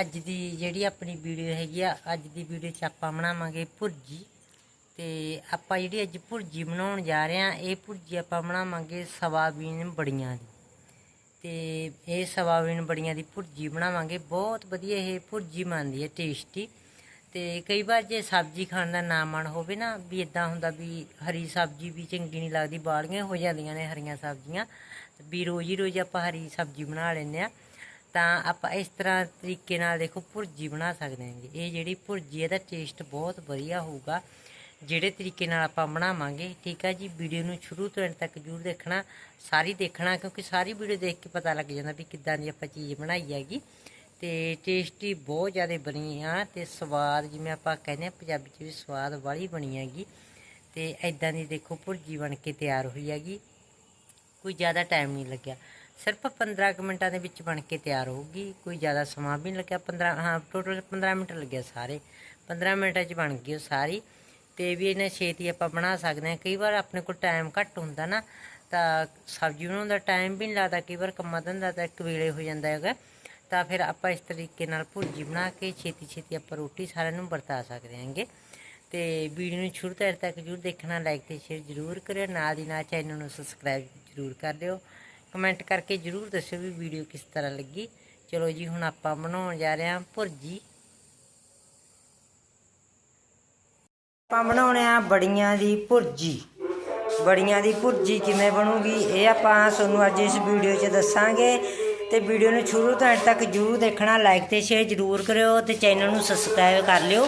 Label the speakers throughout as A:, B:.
A: ਅੱਜ ਦੀ ਜਿਹੜੀ ਆਪਣੀ ਵੀਡੀਓ ਹੈਗੀ ਆ, ਅੱਜ ਦੀ ਵੀਡੀਓ 'ਚ ਆਪਾਂ ਬਣਾਵਾਂਗੇ ਭੁਰਜੀ। ਤੇ ਆਪਾਂ ਜਿਹੜੀ ਅੱਜ ਭੁਰਜੀ ਬਣਾਉਣ ਜਾ ਰਹੇ ਆ, ਇਹ ਭੁਰਜੀ ਆਪਾਂ ਬਣਾਵਾਂਗੇ ਸਵਾਬੀਨ ਬੜੀਆਂ ਦੀ। ਤੇ ਇਹ ਸਵਾਬੀਨ ਬੜੀਆਂ ਦੀ ਭੁਰਜੀ ਬਣਾਵਾਂਗੇ, ਬਹੁਤ ਵਧੀਆ ਇਹ ਭੁਰਜੀ ਬਣਦੀ ਹੈ ਟੇਸਟੀ ਤੇ ਕਈ ਵਾਰ ਜੇ ਸਬਜ਼ੀ ਖਾਣ ਦਾ ਨਾ ਮਨ ਹੋਵੇ ਨਾ, ਵੀ ਇਦਾਂ ਹੁੰਦਾ ਵੀ ਹਰੀ ਸਬਜ਼ੀ ਵੀ ਚੰਗੀ ਨਹੀਂ ਲੱਗਦੀ ਬਾਲੀਆਂ ਹੋ ਜਾਂਦੀਆਂ ਨੇ ਹਰੀਆਂ ਸਬਜ਼ੀਆਂ। ਵੀ ਰੋਜ਼ ਹੀ ਰੋਜ਼ ਆਪਾਂ ਹਰੀ ਸਬਜ਼ੀ ਬਣਾ ਲੈਂਦੇ ਆ। ਤਾਂ ਆਪਾਂ ਇਸ ਤਰ੍ਹਾਂ ਤਰੀਕੇ ਨਾਲ ਦੇਖੋ ਭੁਰਜੀ ਬਣਾ ਸਕਦੇ ਹਾਂਗੇ। ਇਹ ਜਿਹੜੀ ਭੁਰਜੀ ਇਹਦਾ ਟੇਸਟ ਬਹੁਤ ਵਧੀਆ ਹੋਊਗਾ। ਜਿਹੜੇ ਤਰੀਕੇ ਨਾਲ ਆਪਾਂ ਬਣਾਵਾਂਗੇ, ਠੀਕ ਆ ਜੀ? ਵੀਡੀਓ ਨੂੰ ਸ਼ੁਰੂ ਤੋਂ ਐਂਡ ਤੱਕ ਜ਼ਰੂਰ ਦੇਖਣਾ, ਸਾਰੀ ਦੇਖਣਾ, ਕਿਉਂਕਿ ਸਾਰੀ ਵੀਡੀਓ ਦੇਖ ਕੇ ਪਤਾ ਲੱਗ ਜਾਂਦਾ ਵੀ ਕਿੱਦਾਂ ਦੀ ਆਪਾਂ ਚੀਜ਼ ਬਣਾਈ ਹੈਗੀ। ਤੇ ਟੇਸਟੀ ਬਹੁਤ ਜ਼ਿਆਦਾ ਬਣੀ ਆ ਤੇ ਸਵਾਦ, ਜਿਵੇਂ ਆਪਾਂ ਕਹਿੰਦੇ ਆ, ਪੰਜਾਬੀ 'ਚ ਵੀ ਸਵਾਦ ਵਾਲੀ ਬਣੀ ਹੈਗੀ। ਤੇ ਐਦਾਂ ਦੀ ਦੇਖੋ ਭੁਰਜੀ ਬਣ ਕੇ ਤਿਆਰ ਹੋਈ ਹੈਗੀ। ਕੋਈ ਜ਼ਿਆਦਾ ਟਾਈਮ ਨਹੀਂ ਲੱਗਿਆ। ਸਿਰਫ 15 ਕੁ ਮਿੰਟਾਂ ਦੇ ਵਿੱਚ ਬਣ ਕੇ ਤਿਆਰ ਹੋਊਗੀ। ਕੋਈ ਜ਼ਿਆਦਾ ਸਮਾਂ ਵੀ ਨਹੀਂ ਲੱਗਿਆ। 15 ਹਾਂ ਟੋਟਲ 15 ਮਿੰਟ ਲੱਗਿਆ ਸਾਰੇ। 15 ਮਿੰਟਾਂ 'ਚ ਬਣ ਗਈ ਉਹ ਸਾਰੀ। ਤੇ ਵੀ ਇਹਨਾਂ ਛੇਤੀ ਆਪਾਂ ਬਣਾ ਸਕਦੇ ਹਾਂ। ਕਈ ਵਾਰ ਆਪਣੇ ਕੋਲ ਟਾਈਮ ਘੱਟ ਹੁੰਦਾ ਨਾ, ਤਾਂ ਸਬਜ਼ੀ ਬਣਾਉਣ ਦਾ ਟਾਈਮ ਵੀ ਨਹੀਂ ਲੱਗਦਾ। ਕਈ ਵਾਰ ਕੰਮਾਂ ਧੰਦਾ ਤਾਂ ਇੱਕ ਵੇਲੇ ਹੋ ਜਾਂਦਾ ਹੈਗਾ। ਤਾਂ ਫਿਰ ਆਪਾਂ ਇਸ ਤਰੀਕੇ ਨਾਲ ਭੁਰਜੀ ਬਣਾ ਕੇ ਛੇਤੀ ਛੇਤੀ ਆਪਾਂ ਰੋਟੀ ਸਾਰਿਆਂ ਨੂੰ ਵਰਤਾ ਸਕਦੇ ਹਾਂਗੇ। ਤੇ ਵੀਡੀਓ ਨੂੰ ਸ਼ੁਰੂ ਤੋਂ ਅੰਤ ਤੱਕ ਜਰੂਰ ਦੇਖਣਾ ਲਾਈਕ ਤੇ ਸ਼ੇਅਰ ਜਰੂਰ ਕਰਿਓ। ਨਾਲ ਦੀ ਨਾਲ ਚੈਨਲ ਨੂੰ ਸਬਸਕ੍ਰਾਈਬ ਜਰੂਰ ਕਰ ਦਿਓ। ਕਮੈਂਟ ਕਰਕੇ ਜਰੂਰ ਦੱਸਿਓ ਵੀ ਵੀਡੀਓ ਕਿਸ ਤਰ੍ਹਾਂ ਲੱਗੀ। ਚਲੋ ਜੀ, ਹੁਣ ਆਪਾਂ ਬਣਾਉਣ ਜਾ ਰਹੇ ਹਾਂ ਭੁਰਜੀ। ਆਪਾਂ ਬਣਾਉਣੇ ਆ ਬੜੀਆਂ ਦੀ ਭੁਰਜੀ। ਬੜੀਆਂ ਦੀ ਭੁਰਜੀ ਕਿਵੇਂ ਬਣੂਗੀ, ਇਹ ਆਪਾਂ ਤੁਹਾਨੂੰ ਅੱਜ ਇਸ ਵੀਡੀਓ 'ਚ ਦੱਸਾਂਗੇ। ਤੇ ਵੀਡੀਓ ਨੂੰ ਸ਼ੁਰੂ ਤੋਂ ਅੰਤ ਤੱਕ ਜਰੂਰ ਦੇਖਣਾ ਲਾਈਕ ਤੇ ਸ਼ੇਅਰ ਜਰੂਰ ਕਰਿਓ ਤੇ ਚੈਨਲ ਨੂੰ ਸਬਸਕ੍ਰਾਈਬ ਕਰ ਲਿਓ।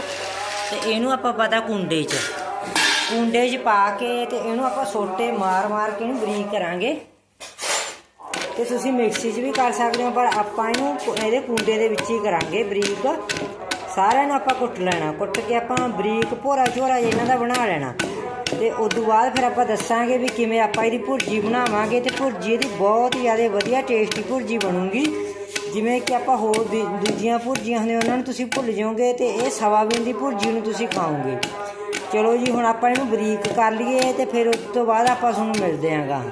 A: ਤੇ ਇਹਨੂੰ ਆਪਾਂ ਪਤਾ ਕੁੰਡੇ 'ਚ। ਕੁੰਡੇ 'ਚ ਪਾ ਕੇ ਤੇ ਇਹਨੂੰ ਆਪਾਂ ਸੋਟੇ ਮਾਰ-ਮਾਰ ਕੇ ਇਹਨੂੰ ਬਰੀਕ ਕਰਾਂਗੇ। ਤੇ ਤੁਸੀਂ ਮਿਕਸੀ 'ਚ ਵੀ ਕਰ ਸਕਦੇ ਹੋ, ਪਰ ਆਪਾਂ ਇਹਨੂੰ ਇਹਦੇ ਕੁੰਡੇ ਦੇ ਵਿੱਚ ਹੀ ਕਰਾਂਗੇ ਬਰੀਕ। ਸਾਰਿਆਂ ਨੂੰ ਆਪਾਂ ਕੁੱਟ ਲੈਣਾ। ਕੁੱਟ ਕੇ ਆਪਾਂ ਬਰੀਕ ਭੋਰਾ ਝੋਰਾ ਇਹਨਾਂ ਦਾ ਬਣਾ ਲੈਣਾ। ਤੇ ਉਸ ਤੋਂ ਬਾਅਦ ਫਿਰ ਆਪਾਂ ਦੱਸਾਂਗੇ ਵੀ ਕਿਵੇਂ ਆਪਾਂ ਇਹਦੀ ਭੁਰਜੀ ਬਣਾਵਾਂਗੇ ਤੇ ਭੁਰਜੀ ਇਹਦੀ ਬਹੁਤ ਹੀ ਜ਼ਿਆਦਾ ਵਧੀਆ ਟੇਸਟੀ ਭੁਰਜੀ ਬਣੂਗੀ। ਜਿਵੇਂ ਕਿ ਆਪਾਂ ਹੋਰ ਦੂ- ਦੂਜੀਆਂ ਭੁਰਜੀਆਂ ਹੁੰਦੀਆਂ ਉਹਨਾਂ ਨੂੰ ਤੁਸੀਂ ਭੁੱਲ ਜਾਓਗੇ ਤੇ ਇਹ ਸਵਾਬੀਨ ਦੀ ਭੁਰਜੀ ਨੂੰ ਤੁਸੀਂ ਖਾਓਗੇ। ਚਲੋ ਜੀ, ਹੁਣ ਆਪਾਂ ਇਹਨੂੰ ਬਰੀਕ ਕਰ ਲਈਏ ਤੇ ਫਿਰ ਉਸ ਤੋਂ ਬਾਅਦ ਆਪਾਂ ਤੁਹਾਨੂੰ ਮਿਲਦੇ ਆਂਗਾ।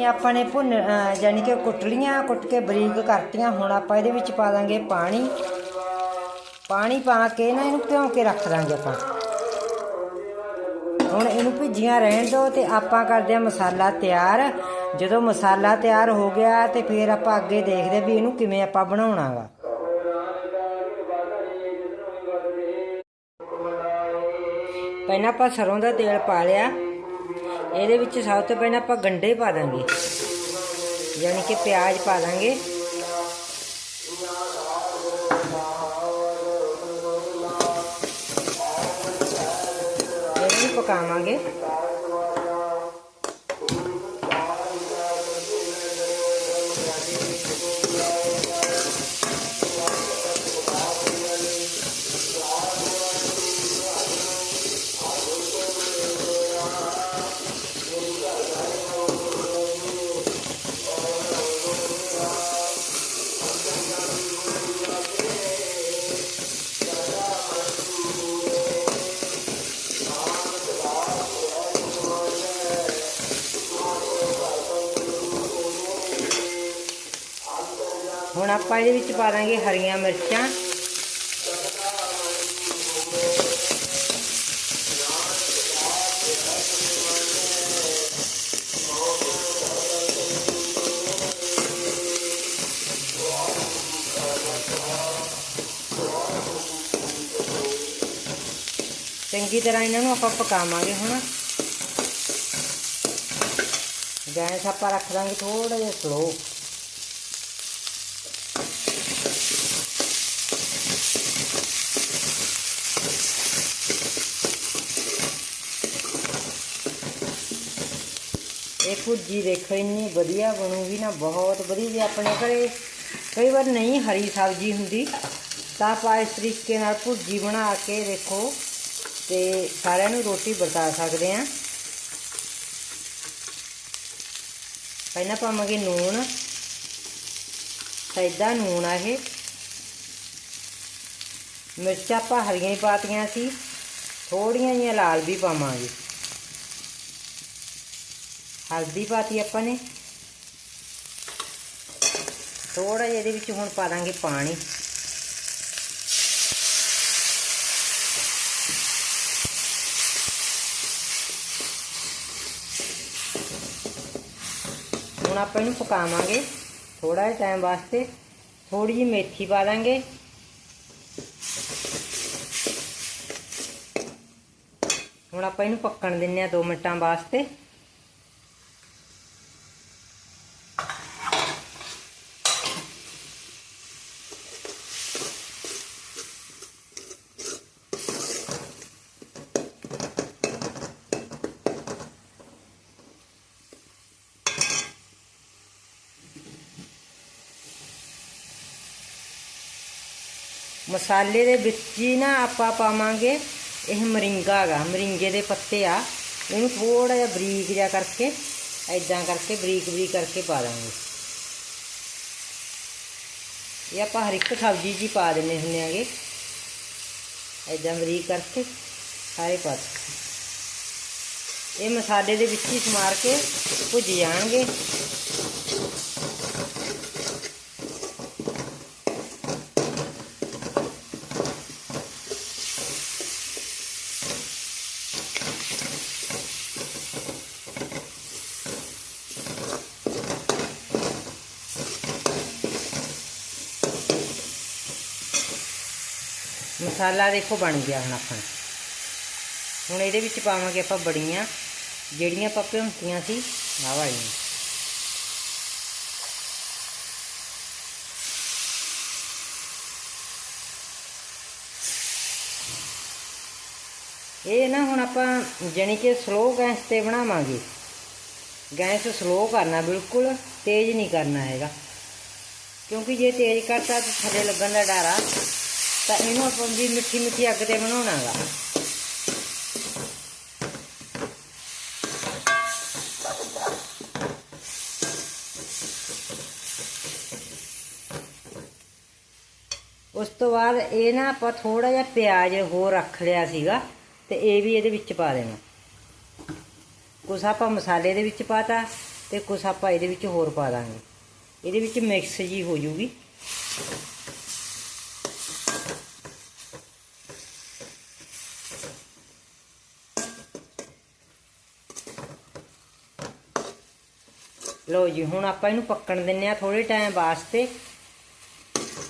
A: ਇਹ ਆਪਾਂ ਨੇ ਭੁੰਨ, ਅਹ ਯਾਨੀ ਕਿ ਕੁੱਟ ਲੀਆਂ ਕੁੱਟ ਕੇ ਬਰੀਕ ਕਰਤੀਆਂ, ਹੁਣ ਆਪਾਂ ਇਹਦੇ ਵਿੱਚ ਪਾ ਦਾਂਗੇ ਪਾਣੀ। ਪਾਣੀ ਪਾ ਕੇ ਨਾ ਇਹਨੂੰ ਭਿਉਂ ਕੇ ਰੱਖ ਦਾਂਗੇ ਆਪਾਂ। ਹੁਣ ਇਹਨੂੰ ਭਿੱਜੀਆਂ ਰਹਿਣ ਦਿਓ ਤੇ ਆਪਾਂ ਕਰਦੇ ਆ ਮਸਾਲਾ ਤਿਆਰ। ਜਦੋਂ ਮਸਾਲਾ ਤਿਆਰ ਹੋ ਗਿਆ ਤੇ ਫਿਰ ਆਪਾਂ ਅੱਗੇ ਦੇਖਦੇ ਵੀ ਇਹਨੂੰ ਕਿਵੇਂ ਆਪਾਂ ਬਣਾਉਣਾਗਾ ਪਹਿਲਾਂ ਆਪਾਂ ਸਰੋਂ ਦਾ ਤੇਲ ਪਾ ਲਿਆ। ਇਹਦੇ ਵਿੱਚ ਸਭ ਤੋਂ ਪਹਿਲਾਂ ਆਪਾਂ ਗੰਡੇ ਪਾ ਦਾਂਗੇ। ਯਾਨੀ ਕਿ ਪਿਆਜ਼ ਪਾ ਦਾਂਗੇ। ਇਹਨੂੰ ਪਕਾਵਾਂਗੇ। ਆਪਾਂ ਇਹਦੇ ਵਿੱਚ ਪਾ ਦਾਂਗੇ ਹਰੀਆਂ ਮਿਰਚਾਂ। ਚੰਗੀ ਤਰ੍ਹਾਂ ਇਹਨਾਂ ਨੂੰ ਆਪਾਂ ਪਕਾਵਾਂਗੇ ਹੁਣ। ਗੈਸ ਆਪਾਂ ਰੱਖ ਦਾਂਗੇ ਥੋੜਾ ਜਿਹਾ ਸਲੋ ਇਹ ਭੁਰਜੀ ਦੇਖੋ, ਇੰਨੀ ਵਧੀਆ ਬਣੂਗੀ ਨਾ, ਬਹੁਤ ਵਧੀਆ ਜੇ। ਆਪਣੇ ਘਰੇ ਕਈ ਵਾਰ ਨਹੀਂ ਹਰੀ ਸਬਜ਼ੀ ਹੁੰਦੀ, ਤਾਂ ਆਪਾਂ ਇਸ ਤਰੀਕੇ ਨਾਲ ਭੁਰਜੀ ਬਣਾ ਕੇ ਦੇਖੋ ਤੇ ਸਾਰਿਆਂ ਨੂੰ ਰੋਟੀ ਵਰਤਾ ਸਕਦੇ ਆ ਪਹਿਲਾਂ ਪਾਵਾਂਗੇ ਨੂਣ ਸੈਦਾ ਨੂਣ ਆ ਇਹ। ਮਿਰਚਾਂ ਆਪਾਂ ਹਰੀਆਂ ਹੀ ਪਾਤੀਆਂ ਸੀ ਥੋੜੀਆਂ ਜਿਹੀਆਂ ਲਾਲ ਵੀ ਪਾਵਾਂਗੇ। ਹਲਦੀ ਪਾਤੀ ਆਪਾਂ ਨੇ। ਥੋੜਾ ਜਿਹਾ ਇਹਦੇ ਵਿੱਚ ਹੁਣ ਪਾ ਦਾਂਗੇ ਪਾਣੀ। ਹੁਣ ਆਪਾਂ ਇਹਨੂੰ ਪਕਾਵਾਂਗੇ ਥੋੜਾ ਜਿਹਾ ਟਾਈਮ ਵਾਸਤੇ। ਥੋੜੀ ਜਿਹੀ ਮੇਥੀ ਪਾ ਦਾਂਗੇ। ਹੁਣ ਆਪਾਂ ਇਹਨੂੰ ਪੱਕਣ ਦਿੰਨੇ ਆ 2 ਮਿੰਟਾਂ ਵਾਸਤੇ। ਮਸਾਲੇ ਦੇ ਵਿੱਚ ਹੀ ਨਾ ਆਪਾਂ ਪਾਵਾਂਗੇ ਇਹ ਮਰਿੰਗਾ ਹੈਗਾ ਮਰਿੰਗੇ ਦੇ ਪੱਤੇ ਆ। ਇਹਨੂੰ ਥੋੜਾ ਜਿਹਾ ਬਰੀਕ ਜਿਹਾ ਕਰਕੇ ਐਦਾਂ ਕਰਕੇ ਬਰੀਕ ਬਰੀਕ ਕਰਕੇ ਪਾ ਦਾਂਗੇ। ਇਹ ਆਪਾਂ ਹਰ ਇੱਕ ਸਬਜ਼ੀ 'ਚ ਹੀ ਪਾ ਦਿੰਨੇ ਹੁੰਦੇ ਆਗੇ। ਐਦਾਂ ਬਰੀਕ ਕਰਕੇ ਸਾਰੇ ਪਾ ਇਹ ਮਸਾਲੇ ਦੇ ਵਿੱਚ ਹੀ ਸਮਾਰ ਕੇ ਭੁੱਜ ਜਾਣਗੇ। ਮਸਾਲਾ ਦੇਖੋ ਬਣ ਗਿਆ ਹੁਣ ਆਪਣਾ। ਹੁਣ ਇਹਦੇ ਵਿੱਚ ਪਾਵਾਂਗੇ ਆਪਾਂ ਬੜੀਆਂ, ਜਿਹੜੀਆਂ ਆਪਾਂ ਭਿਉਂਤੀਆਂ ਸੀ, ਆਹ ਵਾਲੀਆਂ। ਇਹ ਨਾ ਹੁਣ ਆਪਾਂ ਜਾਣੀ ਕਿ ਸਲੋ ਗੈਸ ਤੇ ਬਣਾਵਾਂਗੇ। ਗੈਸ ਸਲੋ ਕਰਨਾ ਬਿਲਕੁਲ, ਤੇਜ਼ ਨਹੀਂ ਕਰਨਾ ਹੈਗਾ। ਕਿਉਂਕਿ ਜੇ ਤੇਜ਼ ਕਰਤਾ ਤਾਂ ਥੱਲੇ ਲੱਗਣ ਦਾ ਡਰ ਆ। ਤਾਂ ਇਹਨੂੰ ਆਪਾਂ ਵੀ ਮਿੱਠੀ ਮਿੱਠੀ ਅੱਗ ਤੇ ਬਣਾਉਣਾਗਾ ਉਸ ਤੋਂ ਬਾਅਦ ਇਹ ਨਾ ਆਪਾਂ ਥੋੜਾ ਜਿਹਾ ਪਿਆਜ਼ ਹੋਰ ਰੱਖ ਲਿਆ ਸੀਗਾ ਤੇ ਇਹ ਵੀ ਇਹਦੇ ਵਿੱਚ ਪਾ ਦੇਣਾ। ਕੁਛ ਆਪਾਂ ਮਸਾਲੇ ਦੇ ਵਿੱਚ ਪਾਤਾ ਤੇ ਕੁਛ ਆਪਾਂ ਇਹਦੇ ਵਿੱਚ ਹੋਰ ਪਾ ਦਾਂਗੇ। ਇਹਦੇ ਵਿੱਚ ਮਿਕਸ ਜੀ ਹੋ ਜੂਗੀ। ਲਓ ਜੀ, ਹੁਣ ਆਪਾਂ ਇਹਨੂੰ ਪੱਕਣ ਦਿੰਨੇ ਆ ਥੋੜੇ ਟਾਈਮ ਵਾਸਤੇ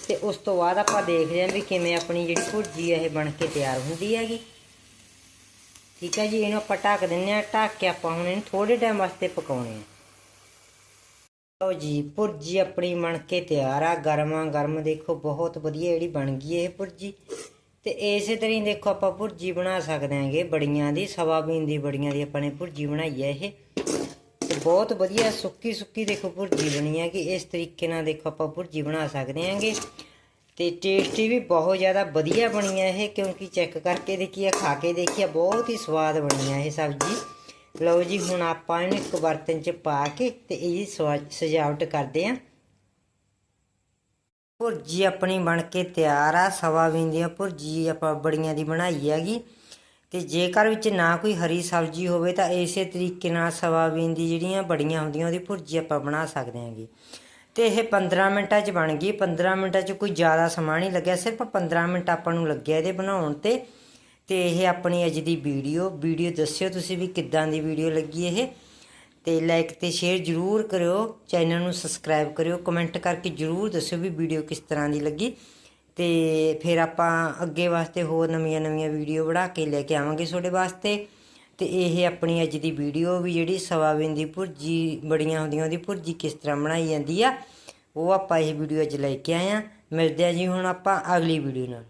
A: ਤੇ ਉਸ ਤੋਂ ਬਾਅਦ ਆਪਾਂ ਦੇਖਦੇ ਆਂ ਵੀ ਕਿਵੇਂ ਆਪਣੀ ਜਿਹੜੀ ਭੁਰਜੀ ਆ, ਇਹ ਬਣ ਕੇ ਤਿਆਰ ਹੁੰਦੀ ਹੈਗੀ। ਠੀਕ ਹੈ ਜੀ, ਇਹਨੂੰ ਆਪਾਂ ਢੱਕ ਦਿੰਨੇ ਆ, ਢੱਕ ਕੇ ਆਪਾਂ ਹੁਣ ਇਹਨੂੰ ਥੋੜੇ ਟਾਈਮ ਵਾਸਤੇ ਪਕਾਉਣੇ ਆ। ਲਓ ਜੀ, ਭੁਰਜੀ ਆਪਣੀ ਬਣ ਕੇ ਤਿਆਰ ਆ, ਗਰਮਾ ਗਰਮ ਦੇਖੋ, ਬਹੁਤ ਵਧੀਆ ਜਿਹੜੀ ਬਣ ਗਈ ਇਹ ਭੁਰਜੀ। ਤੇ ਇਸੇ ਤਰ੍ਹਾਂ ਹੀ ਦੇਖੋ ਆਪਾਂ ਭੁਰਜੀ ਬਣਾ ਸਕਦੇ ਆਂਗੇ ਬੜੀਆਂ ਦੀ, ਸਵਾ ਬੀਨ ਦੀ ਬੜੀਆਂ ਦੀ ਆਪਾਂ ਨੇ ਭੁਰਜੀ ਬਣਾਈ ਹੈ ਇਹ। ਤੇ ਬਹੁਤ ਵਧੀਆ ਸੁੱਕੀ ਸੁੱਕੀ ਦੇਖੋ ਭੁਰਜੀ ਬਣੀ ਹੈ ਕਿ ਇਸ ਤਰੀਕੇ ਨਾਲ ਦੇਖੋ ਆਪਾਂ ਭੁਰਜੀ ਬਣਾ ਸਕਦੇ ਹਾਂਗੇ। ਤੇ ਟੇਸਟੀ ਵੀ ਬਹੁਤ ਜ਼ਿਆਦਾ ਵਧੀਆ ਬਣੀ ਹੈ ਇਹ, ਕਿਉਂਕਿ ਚੈੱਕ ਕਰਕੇ ਦੇਖੀਏ, ਖਾ ਕੇ ਦੇਖੀਏ, ਬਹੁਤ ਹੀ ਸਵਾਦ ਬਣੀ ਹੈ ਇਹ ਸਬਜ਼ੀ। ਲਓ ਜੀ, ਹੁਣ ਆਪਾਂ ਇਹਨੂੰ ਇੱਕ ਬਰਤਨ 'ਚ ਪਾ ਕੇ ਤੇ ਇਹਦੀ ਸਜਾਵਟ ਕਰਦੇ ਆਂ ਭੁਰਜੀ ਆਪਣੀ ਬਣ ਕੇ ਤਿਆਰ ਆ। ਸਵਾ ਦੀਆਂ ਭੁਰਜੀ ਆਪਾਂ ਬੜੀਆਂ ਦੀ ਬਣਾਈ ਹੈਗੀ। ਤੇ ਜੇਕਰ ਵਿੱਚ ਨਾ ਕੋਈ ਹਰੀ ਸਬਜ਼ੀ ਹੋਵੇ ਤਾਂ ਇਸੇ ਤਰੀਕੇ ਨਾਲ ਸਵਾਬੀਨ ਦੀ ਜਿਹੜੀਆਂ ਬੜੀਆਂ ਹੁੰਦੀਆਂ, ਉਹਦੀ ਭੁਰਜੀ ਆਪਾਂ ਬਣਾ ਸਕਦੇ ਹਾਂਗੇ। ਤੇ ਇਹ 15 ਮਿੰਟਾਂ 'ਚ ਬਣ ਗਈ। 15 ਮਿੰਟਾਂ 'ਚ ਕੋਈ ਜ਼ਿਆਦਾ ਸਮਾਂ ਨਹੀਂ ਲੱਗਿਆ। ਸਿਰਫ 15 ਮਿੰਟ ਆਪਾਂ ਨੂੰ ਲੱਗਿਆ ਇਹਦੇ ਬਣਾਉਣ ਤੇ। ਤੇ ਇਹ ਆਪਣੀ ਅੱਜ ਦੀ ਵੀਡੀਓ। ਵੀਡੀਓ ਦੱਸਿਓ ਤੁਸੀਂ ਵੀ ਕਿੱਦਾਂ ਦੀ ਵੀਡੀਓ ਲੱਗੀ ਇਹ। ਤੇ ਲਾਈਕ ਤੇ ਸ਼ੇਅਰ ਜ਼ਰੂਰ ਕਰਿਓ। ਚੈਨਲ ਨੂੰ ਸਬਸਕ੍ਰਾਈਬ ਕਰਿਓ। ਕਮੈਂਟ ਕਰਕੇ ਜ਼ਰੂਰ ਦੱਸਿਓ ਵੀ ਵੀਡੀਓ ਕਿਸ ਤਰ੍ਹਾਂ ਦੀ ਲੱਗੀ। ਤੇ ਫਿਰ ਆਪਾਂ ਅੱਗੇ ਵਾਸਤੇ ਹੋਰ ਨਵੀਆਂ ਨਵੀਆਂ ਵੀਡੀਓ ਬਣਾ ਕੇ ਲੈ ਕੇ ਆਵਾਂਗੇ ਤੁਹਾਡੇ ਵਾਸਤੇ। ਤੇ ਇਹ ਆਪਣੀ ਅੱਜ ਦੀ ਵੀਡੀਓ ਵੀ ਜਿਹੜੀ ਸਵਾਬੀਨ ਦੀ ਭੁਰਜੀ, ਬੜੀਆਂ ਹੁੰਦੀਆਂ ਉਹਦੀ ਭੁਰਜੀ ਕਿਸ ਤਰ੍ਹਾਂ ਬਣਾਈ ਜਾਂਦੀ ਆ, ਉਹ ਆਪਾਂ ਇਹ ਵੀਡੀਓ ਅੱਜ ਲੈ ਕੇ ਆਏ ਆ। ਮਿਲਦੇ ਆ ਜੀ ਹੁਣ ਆਪਾਂ ਅਗਲੀ ਵੀਡੀਓ ਨਾਲ।